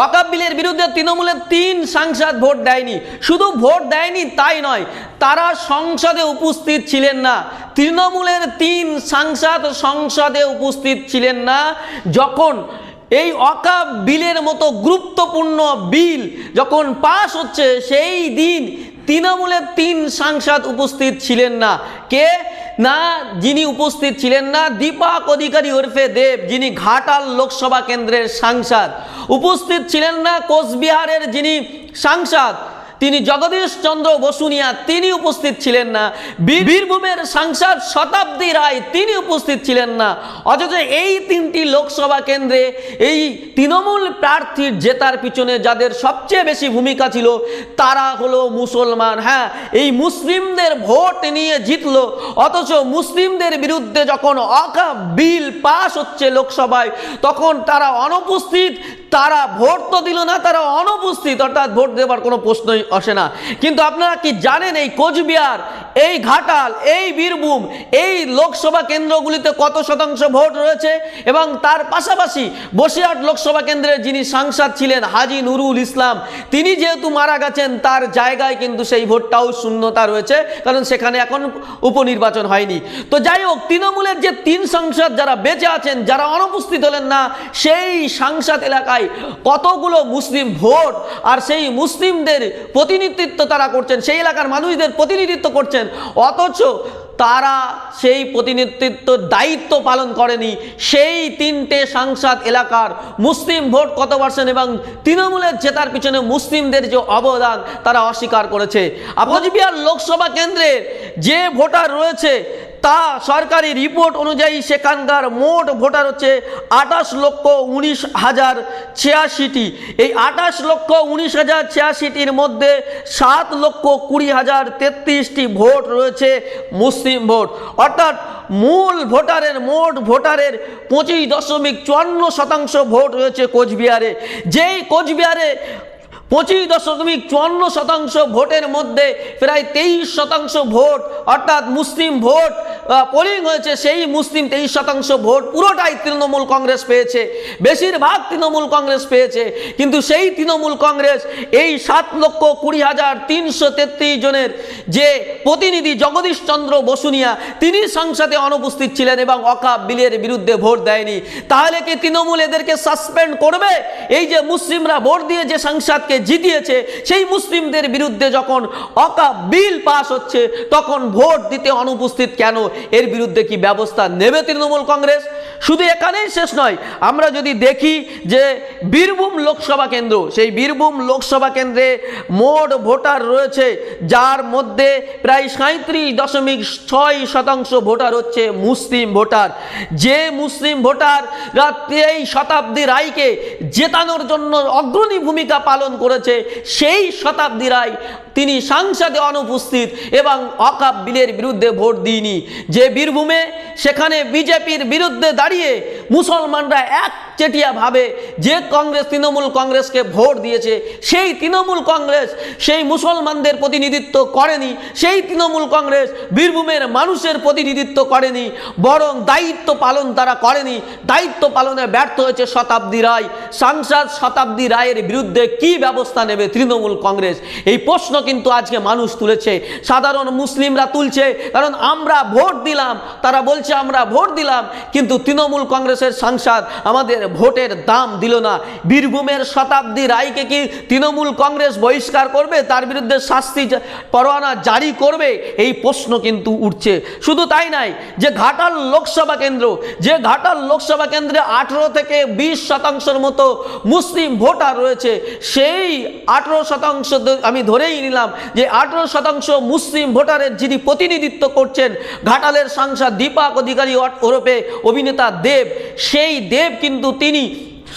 ওয়াকাব বিলের বিরুদ্ধে তৃণমূলের তিন সাংসদ ভোট দেয়নি। শুধু ভোট দেয়নি, তাই নয়, তারা সংসদে উপস্থিত ছিলেন না। তৃণমূলের তিন সাংসদ সংসদে উপস্থিত ছিলেন না। যখন এই অকাব বিলের মতো গুরুত্বপূর্ণ বিল যখন পাশ হচ্ছে, সেই দিন তৃণমূলের তিন সাংসদ উপস্থিত ছিলেন না। কে? না, যিনি উপস্থিত ছিলেন না, দীপক অধিকারী ওরফে দেব, যিনি ঘাটাল লোকসভা কেন্দ্রের সাংসদ। উপস্থিত ছিলেন না কোচবিহারের যিনি সাংসদ তিনি জগদীশ চন্দ্র বসুনিয়া তিনি উপস্থিত ছিলেন না। বীর- বীরভূমের সাংসদ শতাব্দী রায় তিনি উপস্থিত ছিলেন না। অথচ এই তিনটি লোকসভা কেন্দ্রে এই তৃণমূল প্রার্থীর জেতার পিছনে যাদের সবচেয়ে বেশি ভূমিকা ছিল, তারা হলো মুসলমান। হ্যাঁ এই মুসলিমদের ভোট নিয়ে জিতল, অথচ মুসলিমদের বিরুদ্ধে যখন অকা বিল পাস হচ্ছে লোকসভায়, তখন তারা অনুপস্থিত, তারা ভোট তো দিল না, তারা অনুপস্থিত, অর্থাৎ ভোট দেওয়ার কোনো প্রশ্নই আসে না কিন্তু আপনারা কি জানেন এই কোচবিহার, এই ঘাটাল, এই বীরভূম, এই লোকসভা কেন্দ্রগুলিতে কত শতাংশ ভোট রয়েছে? এবং তার পাশাপাশি বসিরহাট লোকসভা কেন্দ্রের যিনি সাংসদ ছিলেন হাজি নুরুল ইসলাম, তিনি যেহেতু মারা গেছেন, তার জায়গায় কিন্তু সেই ভোটটাও শূন্যতা রয়েছে, কারণ সেখানে এখন উপনির্বাচন হয়নি। তো যাই হোক, তৃণমূলের যে তিন সাংসদ যারা বেঁচে আছেন, যারা অনুপস্থিত হলেন না, সেই সাংসদ এলাকায় কতগুলো মুসলিম ভোট? আর সেই মুসলিমদের প্রতিনিধিত্ব তারা করছেন, সেই এলাকার মানুষদের প্রতিনিধিত্ব করছেন, অথচ তারা সেই প্রতিনিধিত্ব দায়িত্ব পালন করেনি। সেই তিনটে সাংসদ এলাকার মুসলিম ভোট কত পার্সেন্ট এবং তৃণমূলের জেতার পিছনে মুসলিমদের যে অবদান তারা অস্বীকার করেছে। কোচবিহার লোকসভা কেন্দ্রের যে ভোটার রয়েছে তা সরকারি রিপোর্ট অনুযায়ী সেখানকার মোট ভোটার হচ্ছে আঠাশ লক্ষ উনিশ হাজার ছিয়াশিটি। এই আঠাশ লক্ষ উনিশ হাজার ছিয়াশিটির মধ্যে সাত লক্ষ কুড়ি হাজার তেত্রিশটি ভোট রয়েছে মুসলিম ভোট। অর্থাৎ মূল ভোটারের, মোট ভোটারের পঁচিশ দশমিক চুয়ান্ন শতাংশ ভোট রয়েছে কোচবিহারে। যেই কোচবিহারে পঁচিশ দশমিক চুয়ান্ন শতাংশ ভোটের মধ্যে প্রায় তেইশ শতাংশ ভোট, অর্থাৎ মুসলিম ভোট পোলিং হয়েছে, সেই মুসলিম তেইশ শতাংশ ভোট পুরোটাই তৃণমূল কংগ্রেস পেয়েছে। বেশিরভাগ তৃণমূল কংগ্রেস পেয়েছে, কিন্তু সেই তৃণমূল কংগ্রেস এই সাত লক্ষ কুড়ি হাজার তিনশো তেত্রিশ জনের যে প্রতিনিধি জগদীশ চন্দ্র বসুনিয়া, তিনি সংসদে অনুপস্থিত ছিলেন এবং অকাপ বিলের বিরুদ্ধে ভোট দেয়নি। তাহলে কি তৃণমূল এদেরকে সাসপেন্ড করবে? এই যে মুসলিমরা ভোট দিয়ে যে সংসদকে জিতিয়েছে, সেই মুসলিমদের বিরুদ্ধে যখন অকা বিল পাস হচ্ছে, তখন ভোট দিতে অনুপস্থিত কেন? এর বিরুদ্ধে কি ব্যবস্থা নেবে তৃণমূল কংগ্রেস? শুধু এখানেই শেষ নয়, আমরা যদি দেখি যে বীরভূম লোকসভা কেন্দ্র, সেই বীরভূম লোকসভা কেন্দ্রে মোট ভোটার রয়েছে, যার মধ্যে প্রায় সাঁত্রিশ দশমিক ছয় শতাংশ ভোটার হচ্ছে মুসলিম ভোটার। যে মুসলিম ভোটার এই শতাব্দী রায়কে জেতানোর জন্য অগ্রণী ভূমিকা পালন করেছে, সেই শতাব্দী রায় তিনি সাংসদে অনুপস্থিত এবং অকাপ বিলের বিরুদ্ধে ভোট দিইনি। যে বীরভূমে সেখানে বিজেপির বিরুদ্ধে দাঁড়িয়ে মুসলমানরা এক চেটিয়াভাবে যে কংগ্রেস, তৃণমূল কংগ্রেসকে ভোট দিয়েছে, সেই তৃণমূল কংগ্রেস সেই মুসলমানদের প্রতিনিধিত্ব করেনি, সেই তৃণমূল কংগ্রেস বীরভূমের মানুষের প্রতিনিধিত্ব করেনি, বরং দায়িত্ব পালন তারা করেনি। দায়িত্ব পালনে ব্যর্থ হয়েছে শতাব্দী রায়। সাংসদ শতাব্দী রায়ের বিরুদ্ধে কি ব্যবস্থা নেবে তৃণমূল কংগ্রেস? এই প্রশ্ন কিন্তু আজকে মানুষ তুলেছে। সাধারণ মুসলিমরা তুলছে, কারণ আমরা ভোট দিলাম, তারা বলছে আমরা ভোট দিলাম, কিন্তু তৃণমূল কংগ্রেসের সাংসদ আমাদের ভোটের দাম দিল না। বীরভূমের শতাব্দী রায়কে কি তৃণমূল কংগ্রেস বহিষ্কার করবে? তার বিরুদ্ধে শাস্তি পরোয়ানা জারি করবে? এই প্রশ্ন কিন্তু উঠছে। শুধু তাই নাই, যে ঘাটাল লোকসভা কেন্দ্র, যে ঘাটাল লোকসভা কেন্দ্রে আঠেরো থেকে বিশ শতাংশের মতো মুসলিম ভোটার রয়েছে, সেই আঠেরো শতাংশ আমি ধরেই নিলাম যে আঠেরো শতাংশ মুসলিম ভোটারের যিনি প্রতিনিধিত্ব করছেন, ঘাটালের সাংসদ, দীপাক অধিকারী ওরফে অভিনেতা দেব, সেই দেব কিন্তু তিনি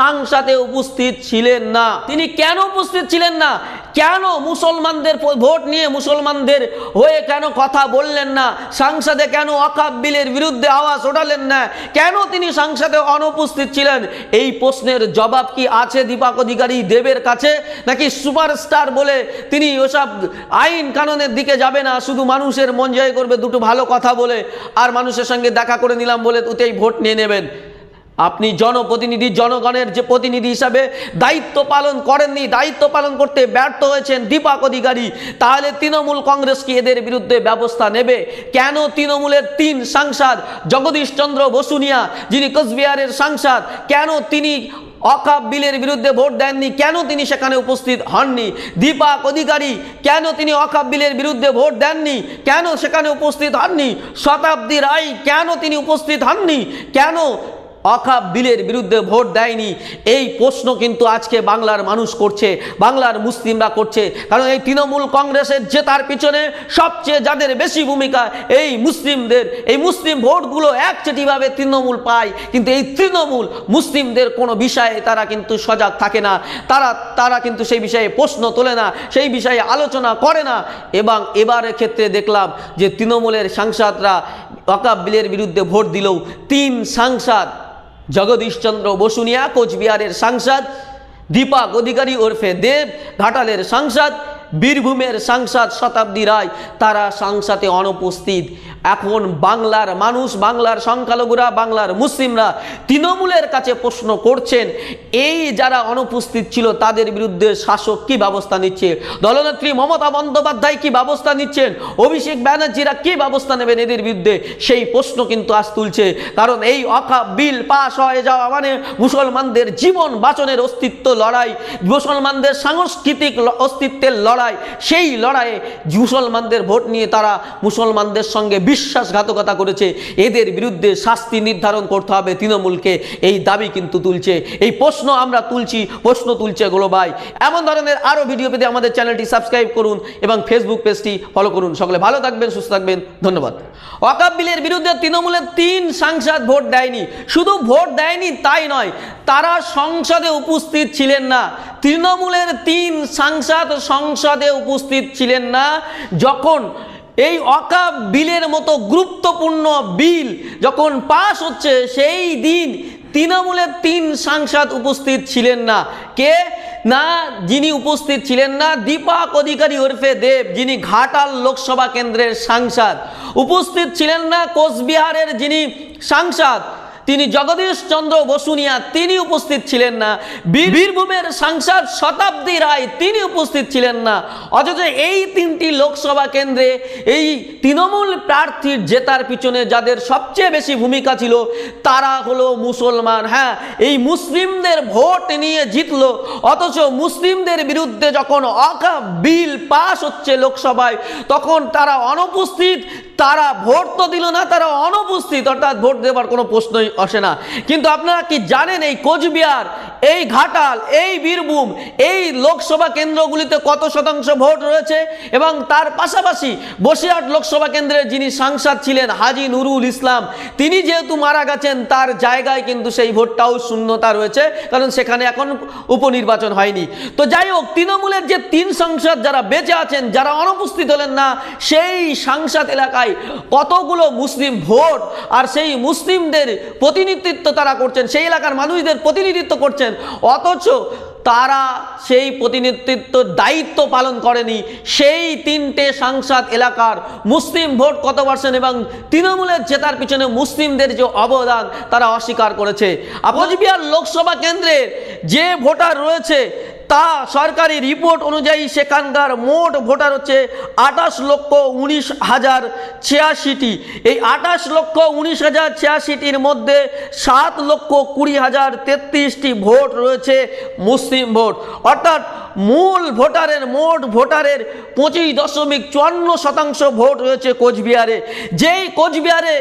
সংসদে উপস্থিত ছিলেন না। তিনি কেন উপস্থিত ছিলেন না? কেন মুসলমানদের ভোট নিয়ে মুসলমানদের হয়ে কেন কথা বললেন না? সংসদে কেন অকাব বিলের বিরুদ্ধে আওয়াজ ওঠালেন না? কেন তিনি সংসদে অনুপস্থিত ছিলেন? এই প্রশ্নের জবাব কি আছে দীপক অধিকারী দেবের কাছে? নাকি সুপারস্টার বলে তিনি ওসব আইন কানুনের দিকে যাবে না, শুধু মানুষের মন জয় করবে, দুটো ভালো কথা বলে, আর মানুষের সঙ্গে দেখা করে নিলাম বলে তুতেই ভোট নিয়ে নেবেন? আপনি জনপ্রতিনিধি, জনগণের যে প্রতিনিধি হিসাবে দায়িত্ব পালন করেননি, দায়িত্ব পালন করতে ব্যর্থ হয়েছেন দীপক অধিকারী, তাহলে তৃণমূল কংগ্রেস কি এদের বিরুদ্ধে ব্যবস্থা নেবে? কেন তৃণমূলের তিন সাংসদ জগদীশ চন্দ্র বসুনিয়া, যিনি কোচবিহারের সাংসদ, কেন তিনি অকাপ বিলের বিরুদ্ধে ভোট দেননি? কেন তিনি সেখানে উপস্থিত হননি? দীপক অধিকারী, কেন তিনি অকাপ বিলের বিরুদ্ধে ভোট দেননি? কেন সেখানে উপস্থিত হননি? শতাব্দী রায়, কেন তিনি উপস্থিত হননি? কেন অকাপ বিলের বিরুদ্ধে ভোট দেয়নি। এই প্রশ্ন কিন্তু আজকে বাংলার মানুষ করছে, বাংলার মুসলিমরা করছে। কারণ এই তৃণমূল কংগ্রেসের জেতার পিছনে সবচেয়ে যাদের বেশি ভূমিকা, এই মুসলিমদের, এই মুসলিম ভোটগুলো একচেটিভাবে তৃণমূল পায়। কিন্তু এই তৃণমূল মুসলিমদের কোনো বিষয়ে তারা কিন্তু সজাগ থাকে না। তারা তারা কিন্তু সেই বিষয়ে প্রশ্ন তোলে না, সেই বিষয়ে আলোচনা করে না। এবং এবারের ক্ষেত্রে দেখলাম যে তৃণমূলের সাংসদরা ওয়াকাব বিলের বিরুদ্ধে ভোট দিলেও তিন সাংসদ জগদীশচন্দ্র বসুনিয়া কোচবিহারের সাংসদ দীপক অধিকারী ওরফে দেব ঘাটালের সাংসদ বীরভূমের সাংসদ শতাব্দী রায়, তারা সংসদে অনুপস্থিত। এখন বাংলার মানুষ, বাংলার সংখ্যালঘুরা, বাংলার মুসলিমরা তৃণমূলের কাছে প্রশ্ন করছেন, এই যারা অনুপস্থিত ছিল তাদের বিরুদ্ধে শাসক কি ব্যবস্থা নিচ্ছে? দলনেত্রী মমতা বন্দ্যোপাধ্যায় কি ব্যবস্থা নিচ্ছেন? অভিষেক ব্যানার্জিরা কি ব্যবস্থা নেবেন এদের বিরুদ্ধে? সেই প্রশ্ন কিন্তু আজ তুলছে। কারণ এই অকা বিল পাশ হয়ে যাওয়া মানে মুসলমানদের জীবন বাঁচনের অস্তিত্ব লড়াই। মুসলমানদের সাংস্কৃতিক অস্তিত্বের লড়াই সেই লড়াইয়ে মুসলমানদের ভোট নিয়ে তারা মুসলমানদের সঙ্গে বিশ্বাসঘাতকতা করেছে। এদের বিরুদ্ধে শাস্তি নির্ধারণ করতে হবে তৃণমূলকে। এই দাবি কিন্তু তুলছে। এই প্রশ্ন আমরা তুলছি, প্রশ্ন তুলছে গোলবাই। এমন ধরনের আরও ভিডিও পেতে আমাদের চ্যানেলটি সাবস্ক্রাইব করুন এবং ফেসবুক পেজটি ফলো করুন। সকলে ভালো থাকবেন, সুস্থ থাকবেন। ধন্যবাদ। ওয়াকাব বিলের বিরুদ্ধে তৃণমূলের তিন সাংসদ ভোট দেয়নি। শুধু ভোট দেয়নি, তাই নয়, তারা সংসদে উপস্থিত ছিলেন না। তৃণমূলের তিন সাংসদ সংসদে উপস্থিত ছিলেন না, যখন এই অকাপ বিলের মতো গুরুত্বপূর্ণ বিল যখন পাশ হচ্ছে, সেই দিন তৃণমূলের তিন সাংসদ উপস্থিত ছিলেন না। কে? না, যিনি উপস্থিত ছিলেন না, দীপক অধিকারী ওরফে দেব, যিনি ঘাটাল লোকসভা কেন্দ্রের সাংসদ। উপস্থিত ছিলেন না কোচবিহারের যিনি সাংসদ তিনি জগদীশ চন্দ্র বসুনিয়া তিনি উপস্থিত ছিলেন না। বীর- বীরভূমের সাংসদ শতাব্দী রায় তিনি উপস্থিত ছিলেন না। অথচ এই তিনটি লোকসভা কেন্দ্রে এই তৃণমূল প্রার্থীর জেতার পিছনে যাদের সবচেয়ে বেশি ভূমিকা ছিল, তারা হলো মুসলমান। হ্যাঁ এই মুসলিমদের ভোট নিয়ে জিতল, অথচ মুসলিমদের বিরুদ্ধে যখন অকা বিল পাস হচ্ছে লোকসভায়, তখন তারা অনুপস্থিত তারা ভোট তো দিল না, তারা অনুপস্থিত, অর্থাৎ ভোট দেওয়ার কোনো প্রশ্নই আসে না। কিন্তু আপনারা কি জানেন এই কোচবিহার এই ঘাটাল, এই বীরভূম, এই লোকসভা কেন্দ্রগুলিতে কত শতাংশ ভোট রয়েছে এবং তার পাশাপাশি বসিরহাট লোকসভা কেন্দ্রের যিনি সাংসদ ছিলেন হাজি নুরুল ইসলাম, তিনি যেহেতু মারা গেছেন, তার জায়গায় কিন্তু সেই ভোটটাও শূন্যতা রয়েছে, কারণ সেখানে এখন উপনির্বাচন হয়নি। তো যাই হোক, তৃণমূলের যে তিন সাংসদ যারা বেঁচে আছেন, যারা অনুপস্থিত হলেন না, সেই সাংসদ এলাকায় কতগুলো মুসলিম ভোট আর সেই মুসলিমদের প্রতিনিধিত্ব তারা করছেন, সেই এলাকার মানুষদের প্রতিনিধিত্ব করছেন অথচ তারা সেই প্রতিনিধিত্ব দায়িত্ব পালন করেনি। সেই তিনটে সাংসদ এলাকার মুসলিম ভোট কত পার্সেন্ট এবং তৃণমূলের জেতার পিছনে মুসলিমদের যে অবদান তারা অস্বীকার করেছে। কোচবিহার লোকসভা কেন্দ্রের যে ভোটার রয়েছে তা সরকারি রিপোর্ট অনুযায়ী সেখানকার মোট ভোটার হচ্ছে আঠাশ লক্ষ উনিশ হাজার ছিয়াশিটি। এই আঠাশ লক্ষ উনিশ হাজার ছিয়াশিটির মধ্যে সাত লক্ষ কুড়ি হাজার তেত্রিশটি ভোট রয়েছে মুসলিম ভোট। অর্থাৎ মূল ভোটারের, মোট ভোটারের পঁচিশ দশমিক চুয়ান্ন শতাংশ ভোট রয়েছে কোচবিহারে। যেই কোচবিহারে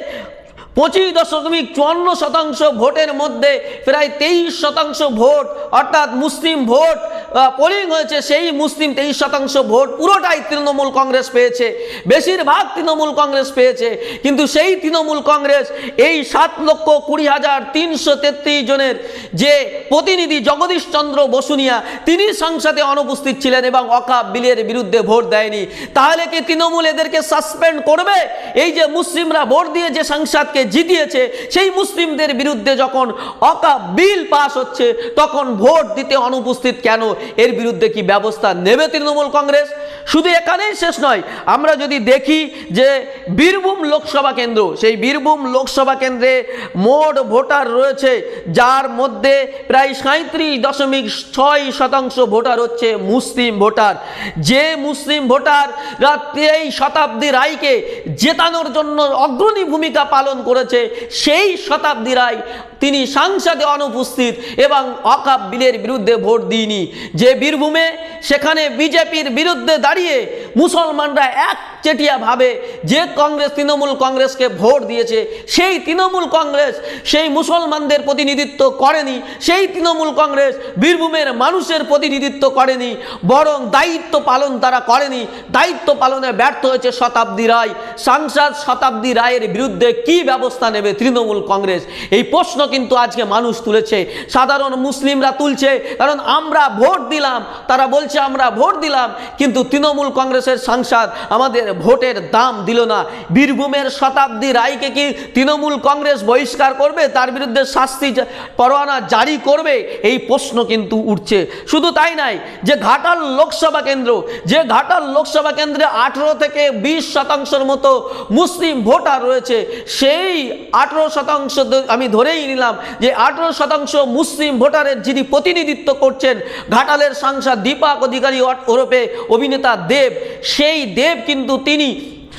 পঁচিশ দশমিক চুয়ান্ন শতাংশ ভোটের মধ্যে প্রায় তেইশ শতাংশ ভোট, অর্থাৎ মুসলিম ভোট পোলিং হয়েছে, সেই মুসলিম তেইশ শতাংশ ভোট পুরোটাই তৃণমূল কংগ্রেস পেয়েছে। বেশিরভাগ তৃণমূল কংগ্রেস পেয়েছে, কিন্তু সেই তৃণমূল কংগ্রেস এই সাত লক্ষ কুড়ি হাজার তিনশো তেত্রিশ জনের যে প্রতিনিধি জগদীশ চন্দ্র বসুনিয়া, তিনি সংসদে অনুপস্থিত ছিলেন এবং অকাপ বিলের বিরুদ্ধে ভোট দেয়নি। তাহলে কি তৃণমূল এদেরকে সাসপেন্ড করবে? এই যে মুসলিমরা ভোট দিয়ে যে সংসদকে জিতিয়েছে, সেই মুসলিমদের বিরুদ্ধে যখন অকা বিল পাস হচ্ছে, তখন ভোট দিতে অনুপস্থিত কেন? এর বিরুদ্ধে কি ব্যবস্থা নেবে তৃণমূল কংগ্রেস? শুধু এখানেই শেষ নয়, আমরা যদি দেখি যে বীরভূম লোকসভা কেন্দ্র, সেই বীরভূম লোকসভা কেন্দ্রে মোট ভোটার রয়েছে, যার মধ্যে প্রায় সাঁত্রিশ দশমিক ছয় শতাংশ ভোটার হচ্ছে মুসলিম ভোটার। যে মুসলিম ভোটার এই শতাব্দী রায়কে জেতানোর জন্য অগ্রণী ভূমিকা পালন করেছে, সেই শতাব্দী রায় তিনি সাংসদে অনুপস্থিত এবং অকাপ বিলের বিরুদ্ধে ভোট দিইনি। যে বীরভূমে সেখানে বিজেপির বিরুদ্ধে দাঁড়িয়ে মুসলমানরা এক ভাবে যে কংগ্রেস, তৃণমূল কংগ্রেসকে ভোট দিয়েছে, সেই তৃণমূল কংগ্রেস সেই মুসলমানদের প্রতিনিধিত্ব করেনি, সেই তৃণমূল কংগ্রেস বীরভূমের মানুষের প্রতিনিধিত্ব করেনি, বরং দায়িত্ব পালন তারা করেনি। দায়িত্ব পালনে ব্যর্থ হয়েছে শতাব্দী রায়। সাংসদ শতাব্দী রায়ের বিরুদ্ধে কি ব্যবস্থা নেবে তৃণমূল কংগ্রেস? এই প্রশ্ন কিন্তু আজকে মানুষ তুলেছে। সাধারণ মুসলিমরা তুলছে, কারণ আমরা ভোট দিলাম, তারা বলছে আমরা ভোট দিলাম, কিন্তু তৃণমূল কংগ্রেসের সাংসদ আমাদের ভোটের দাম দিল না। বীরভূমের শতাব্দী রায়কে কি তৃণমূল কংগ্রেস বহিষ্কার করবে? তার বিরুদ্ধে শাস্তি পরোয়ানা জারি করবে? এই প্রশ্ন কিন্তু উঠছে। শুধু তাই নাই, যে ঘাটাল লোকসভা কেন্দ্র, যে ঘাটাল লোকসভা কেন্দ্রে আঠেরো থেকে বিশ শতাংশের মতো মুসলিম ভোটার রয়েছে, সেই আঠেরো শতাংশ আমি ধরেই নিলাম যে আঠেরো শতাংশ মুসলিম ভোটারের যিনি প্রতিনিধিত্ব করছেন, ঘাটালের সাংসদ, দীপক অধিকারী ওরফে অভিনেতা দেব, সেই দেব কিন্তু তিনি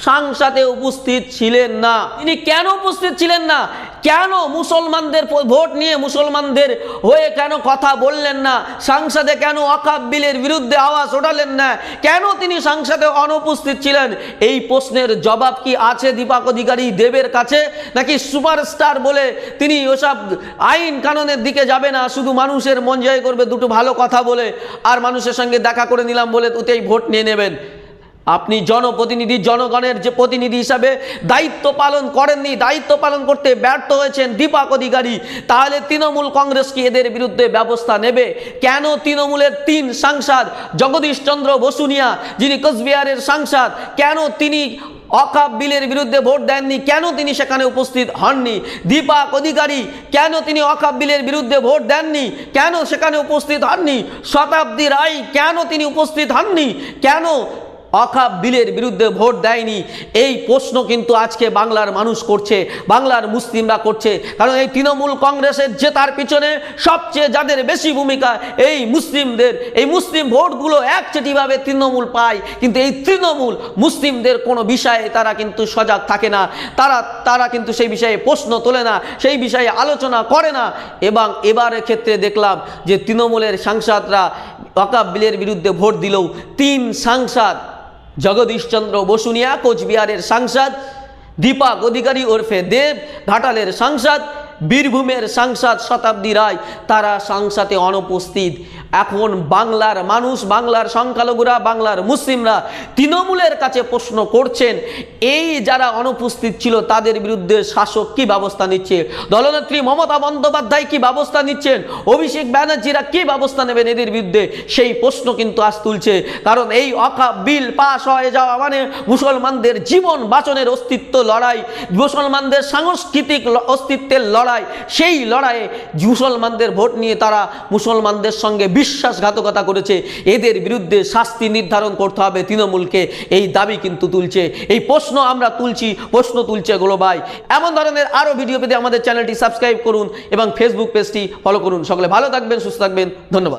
সংসদে উপস্থিত ছিলেন না। তিনি কেন উপস্থিত ছিলেন না? কেন মুসলমানদের ভোট নিয়ে মুসলমানদের হয়ে কেন কথা বললেন না? সংসদে কেন অকাব বিলের বিরুদ্ধে আওয়াজ ওঠালেন না? কেন তিনি সংসদে অনুপস্থিত ছিলেন? এই প্রশ্নের জবাব কি আছে দীপাক অধিকারী দেবের কাছে? নাকি সুপারস্টার বলে তিনি ওসব আইন কানুনের দিকে যাবে না, শুধু মানুষের মন জয় করবে, দুটো ভালো কথা বলে, আর মানুষের সঙ্গে দেখা করে নিলাম বলে ওতেই ভোট নিয়ে নেবেন? আপনি জনপ্রতিনিধি, জনগণের যে প্রতিনিধি হিসাবে দায়িত্ব পালন করেননি, দায়িত্ব পালন করতে ব্যর্থ হয়েছেন দীপক অধিকারী, তাহলে তৃণমূল কংগ্রেস কি এদের বিরুদ্ধে ব্যবস্থা নেবে? কেন তৃণমূলের তিন সাংসদ জগদীশ চন্দ্র বসুনিয়া, যিনি কোচবিহারের সাংসদ, কেন তিনি অকাপ বিলের বিরুদ্ধে ভোট দেননি? কেন তিনি সেখানে উপস্থিত হননি? দীপক অধিকারী, কেন তিনি অকাপ বিলের বিরুদ্ধে ভোট দেননি? কেন সেখানে উপস্থিত হননি? শতাব্দী রায়, কেন তিনি উপস্থিত হননি? কেন অকাপ বিলের বিরুদ্ধে ভোট দেয়নি। এই প্রশ্ন কিন্তু আজকে বাংলার মানুষ করছে, বাংলার মুসলিমরা করছে। কারণ এই তৃণমূল কংগ্রেসের জেতার পিছনে সবচেয়ে যাদের বেশি ভূমিকা, এই মুসলিমদের, এই মুসলিম ভোটগুলো একচেটিভাবে তৃণমূল পায়। কিন্তু এই তৃণমূল মুসলিমদের কোনো বিষয়ে তারা কিন্তু সজাগ থাকে না। তারা তারা কিন্তু সেই বিষয়ে প্রশ্ন তোলে না, সেই বিষয়ে আলোচনা করে না। এবং এবারের ক্ষেত্রে দেখলাম যে তৃণমূলের সাংসদরা ওয়াকাব বিলের বিরুদ্ধে ভোট দিলেও তিন সাংসদ জগদীশচন্দ্র বসুনিয়া কোচবিহারের সাংসদ দীপাক অধিকারী ওরফে দেব ঘাটালের সাংসদ বীরভূমের সাংসদ শতাব্দী রায়, তারা সংসদে অনুপস্থিত। এখন বাংলার মানুষ, বাংলার সংখ্যালঘুরা, বাংলার মুসলিমরা তৃণমূলের কাছে প্রশ্ন করছেন, এই যারা অনুপস্থিত ছিল তাদের বিরুদ্ধে শাসক কি ব্যবস্থা নিচ্ছে? দলনেত্রী মমতা বন্দ্যোপাধ্যায় কি ব্যবস্থা নিচ্ছেন? অভিষেক ব্যানার্জিরা কি ব্যবস্থা নেবেন এদের বিরুদ্ধে? সেই প্রশ্ন কিন্তু আজ তুলছে। কারণ এই অকা বিল পাশ হয়ে যাওয়া মানে মুসলমানদের জীবন বাচনের অস্তিত্ব লড়াই। মুসলমানদের সাংস্কৃতিক অস্তিত্বের লড়াই সেই লড়াইয়ে মুসলমানদের ভোট নিয়ে তারা মুসলমানদের সঙ্গে বিশ্বাসঘাতকতা করেছে। এদের বিরুদ্ধে শাস্তি নির্ধারণ করতে হবে তৃণমূলকে। এই দাবি কিন্তু তুলছে। এই প্রশ্ন আমরা তুলছি, প্রশ্ন তুলছে গোলো ভাই এমন ধরনের আরও ভিডিও পেতে আমাদের চ্যানেলটি সাবস্ক্রাইব করুন এবং ফেসবুক পেজটি ফলো করুন। সকলে ভালো থাকবেন, সুস্থ থাকবেন। ধন্যবাদ।